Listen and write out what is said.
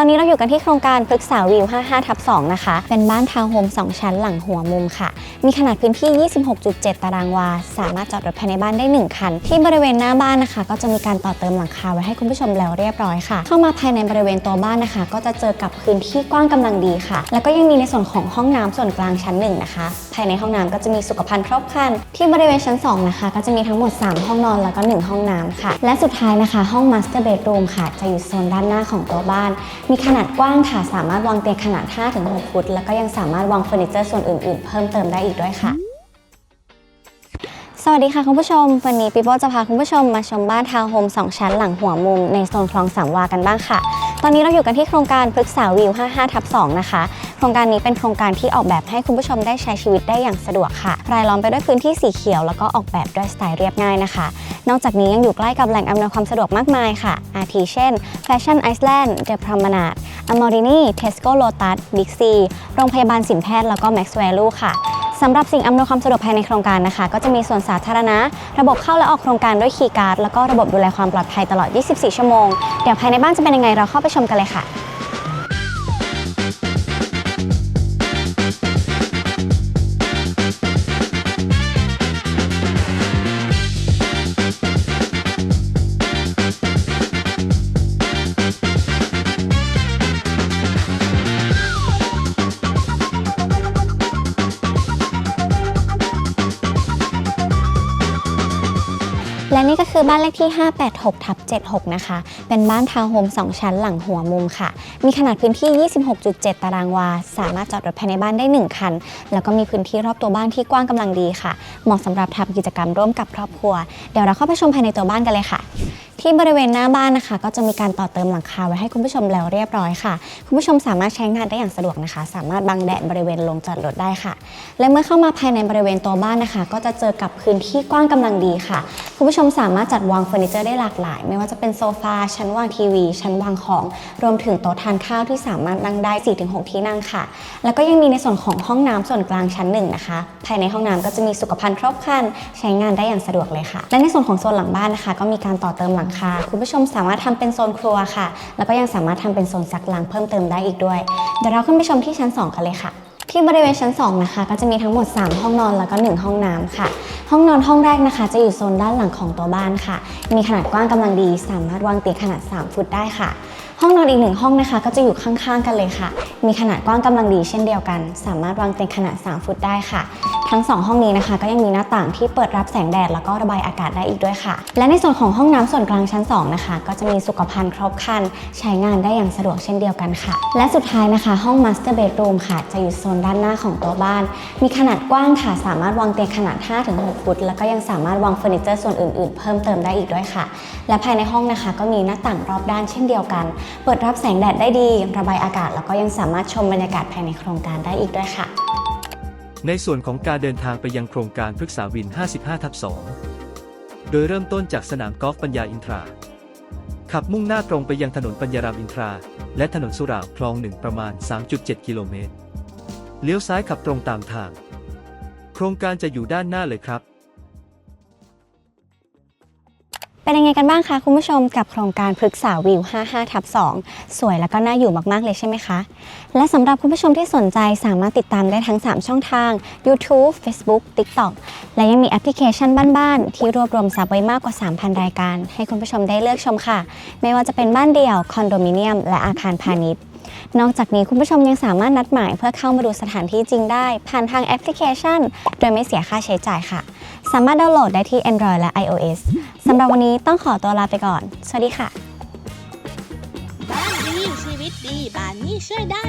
ตอนนี้เราอยู่กันที่โครงการพฤกษาวิว 55 ทับ 2 นะคะ เป็นบ้านทาวน์โฮม 2 ชั้นหลังหัวมุมค่ะ มีขนาดพื้นที่ 26.7 ตารางวา สามารถจอดรถภายในบ้านได้ 1 คัน ที่บริเวณหน้าบ้านนะคะ ก็จะมีการต่อเติมหลังคาไว้ให้คุณผู้ชมแล้วเรียบร้อยค่ะ เข้ามาภายในบริเวณตัวบ้านนะคะ ก็จะเจอกับพื้นที่กว้างกำลังดีค่ะ แล้วก็ยังมีในส่วนของห้องน้ำส่วนกลางชั้นหนึ่งนะคะ ภายในห้องน้ำก็จะมีสุขภัณฑ์ครบครัน ที่บริเวณชั้น 2 นะคะ ก็จะมีทั้งหมด 3 ห้องนอนแล้วก็ 1 ห้องน้ำค่ะ และสุดท้ายนะคะ ห้อง Master Bedroom ค่ะ จะอยู่โซนด้านหน้าของตัวบ้านมีขนาดกว้างค่ะ สามารถวางเตียงขนาด 5-6 ฟุต แล้วก็ยังสามารถวางเฟอร์นิเจอร์ส่วนอื่นๆ เพิ่มเติมได้อีกด้วยค่ะ สวัสดีค่ะคุณผู้ชม วันนี้ปีโป้จะพาคุณผู้ชมมาชมบ้านทาวน์โฮม2ชั้นหลังหัวมุมในโซนคลองสามวากันบ้างค่ะ ตอนนี้เราอยู่กันที่โครงการพฤกษาวิว 55 ทับ 2 นะคะ โครงการนี้เป็นโครงการที่ออกแบบให้คุณผู้ชมได้ใช้ชีวิตได้อย่างสะดวกค่ะ รายล้อมไปด้วยพื้นที่สีเขียว แล้วก็ออกแบบด้วยสไตล์เรียบง่ายนะคะ นอกจากนี้ยังอยู่ใกล้กับแหล่งอำนวยความสะดวกมากมายค่ะ อาทิเช่น Fashion Iceland The Promenade Amorini Tesco Lotus Big C โรงพยาบาลสินแพทย์แล้วก็ Max Value ค่ะ สำหรับสิ่งอำนวยความสะดวกภายในโครงการนะคะ ก็จะมีส่วนสาธารณะ ระบบเข้าและออกโครงการด้วยคีย์การ์ดแล้วก็ระบบดูแลความปลอดภัยตลอด 24 ชั่วโมง เดี๋ยวภายในบ้านจะเป็นยังไงเราเข้าไปชมกันเลยค่ะ และนี่ก็คือบ้านเลขที่ 586ทับ76 นะคะ เป็นบ้านทาวน์โฮม 2 ชั้นหลังหัวมุมค่ะ มีขนาดพื้นที่ 26.7 ตารางวา สามารถจอดรถภายในบ้านได้ 1 คัน แล้วก็มีพื้นที่รอบตัวบ้านที่กว้างกำลังดีค่ะ เหมาะสำหรับทำกิจกรรมร่วมกับครอบครัว เดี๋ยวเราเข้าไปชมภายในตัวบ้านกันเลยค่ะ ที่บริเวณหน้าบ้านนะคะ ก็จะมีการต่อเติมหลังคาไว้ให้คุณผู้ชมแล้วเรียบร้อยค่ะ คุณผู้ชมสามารถใช้งานได้อย่างสะดวกนะคะ สามารถบังแดดบริเวณโรงจอดรถได้ค่ะ และเมื่อเข้ามาภายในบริเวณตัวบ้านนะคะ ก็จะเจอกับพื้นที่กว้างกำลังดีค่ะ คุณผู้ชมสามารถจัดวางเฟอร์นิเจอร์ได้หลากหลาย ไม่ว่าจะเป็นโซฟาชั้นวางทีวี ชั้นวางของ รวมถึงโต๊ะทานข้าวที่สามารถนั่งได้ 4-6 ที่นั่งค่ะ แล้วก็ยังมีในส่วนของห้องน้ำส่วนกลางชั้นหนึ่งนะคะ ภายในห้องน้ำก็จะมีสุขภัณฑ์ครบครัน ใช้งานได้อย่างสะดวกเลยค่ะ และในส่วนของโซนหลังบ้านนะคะ ก็มีการต่อเติมหลังคาคุณผู้ชมสามารถทำเป็นโซนครัวค่ะ แล้วก็ยังสามารถทำเป็นโซนซักล้างเพิ่มเติมได้อีกด้วย เดี๋ยวเราขึ้นไปชมที่ชั้น 2 กันเลยค่ะที่บริเวณชั้น 2 นะคะ ก็จะมีทั้งหมด 3 ห้องนอนแล้วก็ 1 ห้องน้ำค่ะ ห้องนอนห้องแรกนะคะ จะอยู่โซนด้านหลังของตัวบ้านค่ะ มีขนาดกว้างกำลังดี สามารถวางเตียงขนาด 3 ฟุตได้ค่ะ ห้องนอนอีกหนึ่งห้องนะคะ ก็จะอยู่ข้างๆ กันเลยค่ะ มีขนาดกว้างกำลังดีเช่นเดียวกัน สามารถวางเตียงขนาด 3 ฟุตได้ค่ะ ทั้ง 2 ห้องนี้นะคะ ก็ยังมีหน้าต่างที่เปิดรับแสงแดดแล้วก็ระบายอากาศได้อีกด้วยค่ะ และในส่วนของห้องน้ำส่วนกลางชั้น 2 นะคะ ก็จะมีสุขภัณฑ์ครบครัน ใช้งานได้อย่างสะดวกเช่นเดียวกันค่ะ และสุดท้ายนะคะห้อง Master Bedroom ค่ะจะอยู่โซนด้านหน้าของตัวบ้าน มีขนาดกว้างค่ะสามารถวางเตียงขนาด 5-6 ฟุต แล้วก็ยังสามารถวางเฟอร์นิเจอร์ส่วนอื่นๆ เพิ่มเติมได้อีกด้วยค่ะ และภายในห้องนะคะ ก็มีหน้าต่างรอบด้านเช่นเดียวกัน เปิดรับแสงแดดได้ดี ระบายอากาศ แล้วก็ยังสามารถชมบรรยากาศภายในโครงการได้อีกด้วยค่ะ ในส่วนของการเดินทางไปยังโครงการพฤกษาวิน 55 ทับ 2 โดยเริ่มต้นจากสนามกอล์ฟปัญญาอินทรา ขับมุ่งหน้าตรงไปยังถนนปัญญารามอินทรา และถนนสุราคลองหนึ่งประมาณ 3.7 กิโลเมตร เลี้ยวซ้ายขับตรงตามทาง โครงการจะอยู่ด้านหน้าเลยครับ เป็นยังไงกันบ้างคะคุณผู้ชมกับโครงการพฤกษาวิว 55 ทับ 2 สวยแล้วก็น่าอยู่มาก ๆ เลยใช่ไหมคะ และสำหรับคุณผู้ชมที่สนใจสามารถติดตามได้ทั้ง 3 ช่องทาง YouTube Facebook TikTok และยังมีแอปพลิเคชันบ้านๆ ที่รวบรวมซับไว้มากกว่า 3,000 รายการ ให้คุณผู้ชมได้เลือกชมค่ะ ไม่ว่าจะเป็นบ้านเดี่ยวคอนโดมิเนียมและอาคารพาณิชย์นอกจากนี้คุณผู้ชมยังสามารถนัดหมายเพื่อเข้ามาดูสถานที่จริงได้ ผ่านทางแอปพลิเคชัน โดยไม่เสียค่าใช้จ่ายค่ะ สามารถดาวน์โหลดได้ที่ Android และ iOS สำหรับวันนี้ต้องขอตัวลาไปก่อน สวัสดีค่ะ บ้านดีชีวิตดีบ้านนี้ช่วยได้